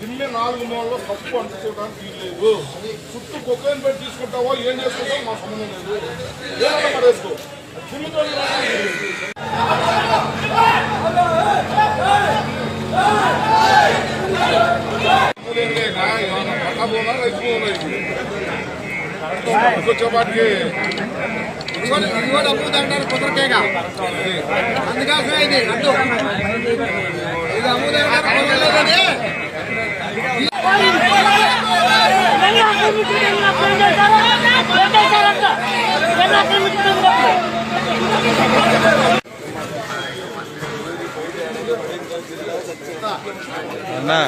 ఢిల్లీ నాలుగు మూలలో తప్పు అంటుకోవడానికి వీల్లేదు చుట్టూ కుక్కని పెట్టి తీసుకుంటావో? ఏం చేసుకుంటావో? మా సంబంధం లేదు. ఏదైనా పడేసుకో. ఢిల్లీతో వచ్చేపాటికి ఇంకోటి అమ్ముదంటారు కుదరకేగా అందుకోసమే ఇది అడ్డు ఇది అమ్ముదంటారు కుదరలేదని అన్నా.